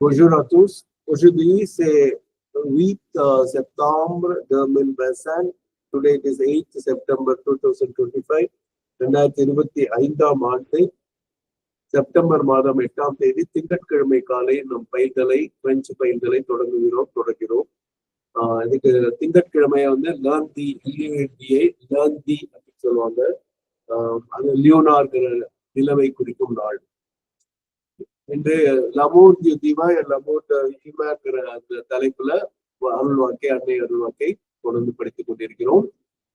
Bonjour à tous. Aujourd'hui, c'est 8 euh, septembre 2025. Today it is 8 September 2025. ரெண்டாயிரத்தி இருபத்தி ஐந்தாம் ஆண்டு செப்டம்பர் மாதம் எட்டாம் தேதி திங்கட்கிழமை காலை நம் பயிர்களை பிரெஞ்சு பயிர்களை தொடங்குகிறோம் தொடங்குகிறோம் ஆஹ் இதுக்கு திங்கட்கிழமைய வந்து லேர்ன் தி எல்யூஏடியை லேர்ன் தி அப்படின்னு சொல்லுவாங்க ஆஹ் அது லியோனார்கிற நிலவை குறிக்கும் நாள் என்று லமோர் தீபா லமோர் ஹிமாங்கிற அந்த தலைப்புல அருள் வாக்கை அன்னை அருள் வாக்கை தொடர்ந்து படித்துக் கொண்டிருக்கிறோம்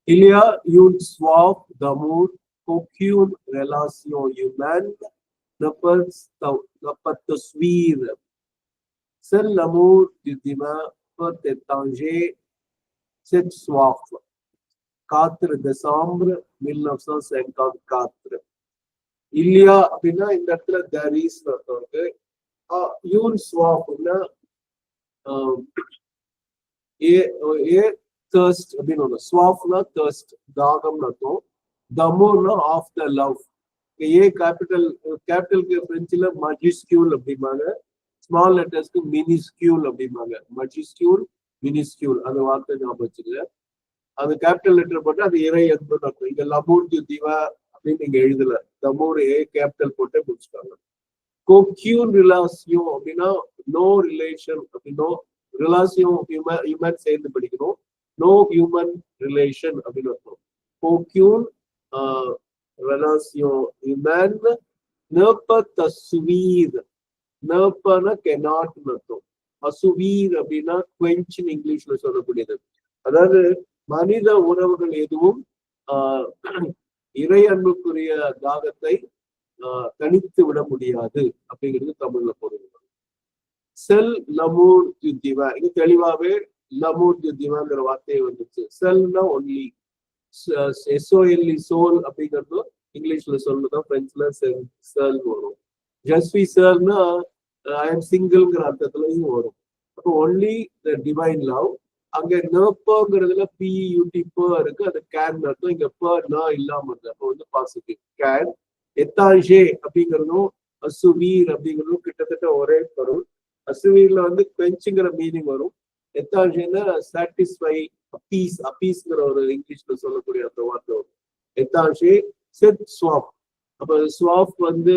இல்லையா யூன் ஸ்வாப் தமூர் கொக்யூன் ரெலாசியோ யுமன் تصویر c'est l'amour du divin peut étanger cette soif. 4 décembre 1954. இல்லையா அப்படின்னா இந்த இடத்துல தேர் இஸ் அர்த்தம் இருக்கு. யூன் ஸ்வாப்னா ஏ ஏ தர்ஸ்ட் அப்படின்னு ஒண்ணு. ஸ்வாஃப்னா தர்ஸ்ட் தாகம்னு அர்த்தம். தமோர்னா of the love A capital கேபிட்டலுக்கு பிரெஞ்சில் மஜிஸ்கியூல் அப்படிம்பாங்க. ஸ்மால் லெட்டர்ஸ்க்கு மினிஸ்கியூல் அப்படிம்பாங்க. மஜிஸ்கியூல் மினிஸ்கியூல் அந்த வார்த்தை ஞாபகம் வச்சுக்கல அந்த கேபிட்டல் லெட்டர் போட்டு அது இறை என்பது அர்த்தம். இங்க லமூர் திவா அப்படின்னு நீங்க எழுதல. தமோர் ஏ கேபிட்டல் போட்டு முடிச்சுட்டாங்க. கோக்யூன் ரிலாசியம் அப்படின்னா நோ ரிலேஷன் அப்படின்னோ ரிலாசியம் ஹியூமன் சேர்ந்து படிக்கணும். நோ ஹியூமன் ரிலேஷன் அப்படின்னு அர்த்தம். கோக்யூன் ரிலாசியம் ஹியூமன் ne தஸ்வீர் assouvir ne அர்த்தம். அசுவீர் அப்படின்னா குவெஞ்சின் இங்கிலீஷ்ல சொல்லக்கூடியது. அதாவது மனித உணவுகள் எதுவும் ஆஹ் இறை அன்புக்குரிய தாகத்தை ஆஹ் தனித்து விட முடியாது அப்படிங்கிறது தமிழ்ல பொருள் செல் லமூர் யுத்திவா இது தெளிவாவே லமூர் யுத்திவாங்கிற வார்த்தையை வந்துச்சு செல்னா ஒன்லி எஸ்ஓஎல்இ சோல் அப்படிங்கிறதும் இங்கிலீஷ்ல சொல்லுதான் பிரெஞ்சுல செல் வரும். ஜஸ்வி சர்னா ஐ எம் சிங்கிள்ங்கிற அர்த்தத்துலயும் வரும். அப்போ ஒன்லி த டிவைன் லவ் அங்க நர்ப்போங்கிறதுல பியூடி ப இருக்கு. அது கேன் அர்த்தம். இங்க ப ந இல்லாம இருக்கு. அப்போ வந்து பாசிட்டிவ் கேன் எத்தாஷே அப்படிங்கிறதும் அசுவீர் அப்படிங்கிறதும் கிட்டத்தட்ட ஒரே பொருள். அசுவீர்ல வந்து பெஞ்சுங்கிற மீனிங் வரும். எத்தாஷேன்னா சாட்டிஸ்ஃபை அப்பீஸ் அப்பீஸ்ங்கிற ஒரு இங்கிலீஷ்ல சொல்லக்கூடிய அந்த வார்த்தை வரும். எத்தாஷே செட் ஸ்வாப் அப்ப ஸ்வாப் வந்து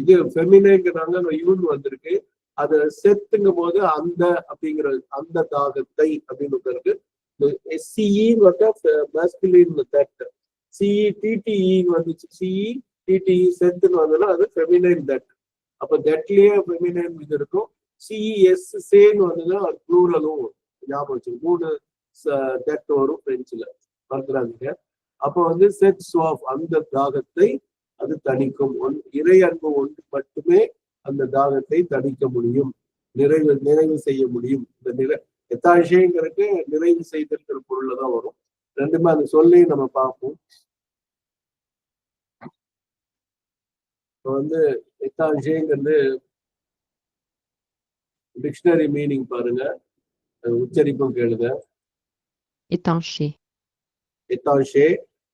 இது ஃபெமினேங்கிறாங்க யூன் வந்திருக்கு. அதை செத்துங்கும் போது அந்த அப்படிங்கிற அந்த தாகத்தை அப்படின்னு இருக்கு எஸ்சிஇன்னு வந்தா மேஸ்குலின் தட் சிஇ டிடிஇ வந்துச்சு. சிஇ டிடிஇ செத்துன்னு வந்ததுன்னா அது ஃபெமினைன் தட் அப்ப தட்லயே ஃபெமினைன் இது இருக்கும். சிஇஎஸ் சேன்னு வந்ததுன்னா ப்ளூரலும் ஞாபகம் வச்சு மூணு தட் வரும் பிரெஞ்சுல மறந்துடாதீங்க. அப்போ வந்து செட் சுவாப் அந்த தாகத்தை அது தணிக்கும். ஒன் இறை அன்பு ஒன்று மட்டுமே அந்த தாகத்தை தணிக்க முடியும் நிறைவு நிறைவு செய்ய முடியும். இந்த நிறை எத்தாஷேங்கிறதுக்கு நிறைவு செய்தல்கிற பொருள்ல தான் வரும். ரெண்டுமே அந்த சொல்லி நம்ம பார்ப்போம். இப்போ வந்து எத்தாஷேங்கிறது டிக்ஷனரி மீனிங் பாருங்க. உச்சரிப்பும் கேளுங்க. étanché, எத்தாஷே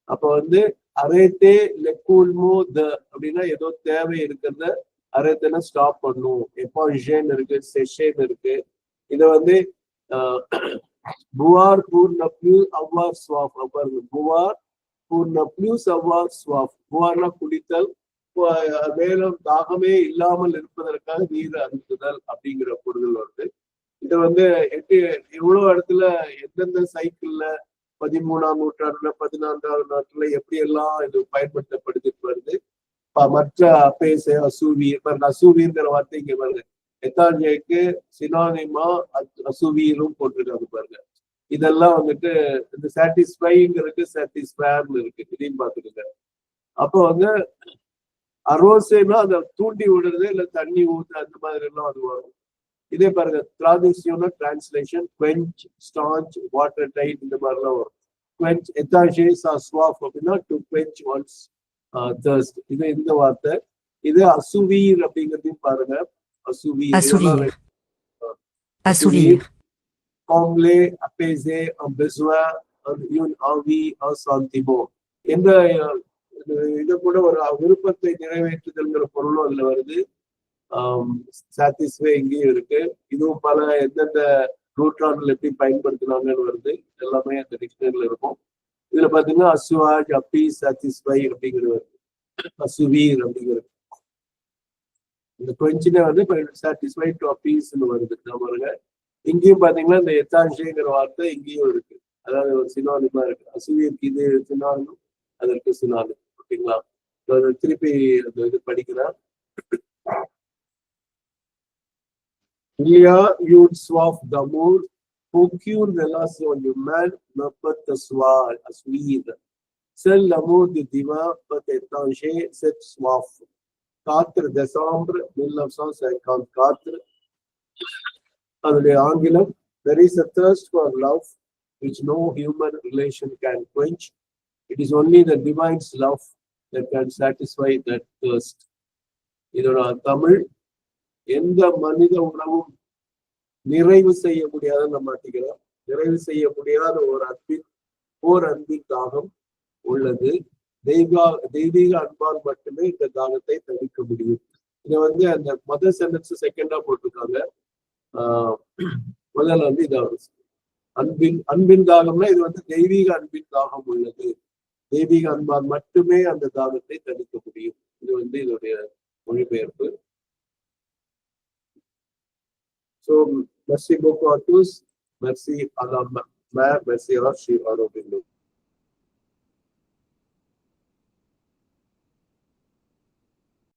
அப்ப வந்து அரேத்தே லெக்கூல்மோ த அப்படின்னா ஏதோ தேவை இருக்கிறத அரேத்தனை ஸ்டாப் பண்ணும். எப்பாஷேன் இருக்கு செஷேன் இருக்கு. இதை வந்து புவார் பூர்ணப்யூ அவ்வார் ஸ்வாப் பாருங்க புவார் பூர்ணப்யூ சவ்வார் அவ்வார் புவார்னா குடித்தல் மேலும் தாகமே இல்லாமல் இருப்பதற்காக நீர் அருந்துதல் அப்படிங்கிற பொருள் வருது. இதை வந்து எட்டு எவ்வளவு இடத்துல எந்தெந்த சைக்கிள்ல பதிமூணாம் நூற்றாண்டுல பதினான்காவது நாட்டுல எப்படி எல்லாம் இது பயன்படுத்தப்படுத்திட்டு வருது. மற்ற பேசு அசூவி பாருங்க அசூவீர்ங்கிற வார்த்தை இங்க பாருங்க. எத்தாஞ்சேக்கு சினானிமா அசூவீரும் போட்டிருக்காங்க பாருங்க. இதெல்லாம் வந்துட்டு இந்த சாட்டிஸ்ஃபைங்கிறதுக்கு சாட்டிஸ்ஃபேர்னு இருக்கு இதையும் பார்த்துக்கோங்க. அப்போ வந்து அரோசேனா அதை தூண்டி விடுறது இல்ல தண்ணி ஊத்து அந்த மாதிரி எல்லாம் அது வரும். இதே பாருங்க டிராடிஷியோனா translation quench staunch water tight இந்த மாதிரிலாம் வரும். குவெஞ்ச் எத்தாஷே சா ஸ்வாஃப் அப்படின்னா டு குவெஞ்ச் ஒன்ஸ் தர்ஸ்ட் இது இந்த வார்த்தை. இது அசுவீர் அப்படிங்கிறதையும் பாருங்க. அசுவீர். apaiser un besoin, une envie, un sentiment. எந்த இது கூட ஒரு விருப்பத்தை நிறைவேற்றுதல்ங்கிற பொருளும் அதுல வருது. சாட்டிஸ்ஃபை இங்கேயும் இருக்கு. இதுவும் பல எந்தெந்த நூற்றாண்டுல எப்படி பயன்படுத்தினாங்கன்னு வருது. எல்லாமே அந்த டிக்ஷனரியில இருக்கும். இதுல பாத்தீங்கன்னா அசுவாஜ் அப்பி சாட்டிஸ்ஃபை அப்படிங்கிறவர். வருது அசுவீர் அப்படிங்கிறது இந்த கொஞ்சினே வந்து சாட்டிஸ்ஃபை டு அப்பீஸ்னு வருது. நான் பாருங்க. இங்கேயும் பாத்தீங்கன்னா இந்த எத்தான்ஷேங்கிற வார்த்தை இங்கேயும் இருக்கு. அதாவது ஒரு சினானிமா இருக்கு. அசுவீருக்கு இது சினானும் அதற்கு சினாலு ஓகேங்களா? திருப்பி அந்த இது படிக்கிறேன். இல்லையா யூட்ஸ் ஆஃப் தமூர் procure relation humaine, ne peut asseoir, assuir. Seul l'amour du divin peut étancher cette soif. 4 décembre 1954. அதனுடைய ஆங்கிலம் there is a thirst for love which no human relation can quench. It is only the divine's love that can satisfy that thirst. இதோட தமிழ் எந்த மனித உணவும் நிறைவு செய்ய முடியாத நம்ம மாட்டிக்கிறோம் நிறைவு செய்ய முடியாத ஒரு அன்பின் ஓர் அன்பின் தாகம் உள்ளது. தெய்வா தெய்வீக அன்பால் மட்டுமே இந்த தாகத்தை தவிர்க்க முடியும். இதை வந்து அந்த மதர் சென்டென்ஸ் செகண்டா போட்டிருக்காங்க. ஆஹ் முதல்ல வந்து இதை அன்பின் அன்பின் தாகம்னா இது வந்து தெய்வீக அன்பின் தாகம் உள்ளது. தெய்வீக அன்பால் மட்டுமே அந்த தாகத்தை தடுக்க முடியும். இது வந்து இதோடைய மொழிபெயர்ப்பு. ஸோ मसीह को और तुस मसीह अला मैं मसीह और शिव और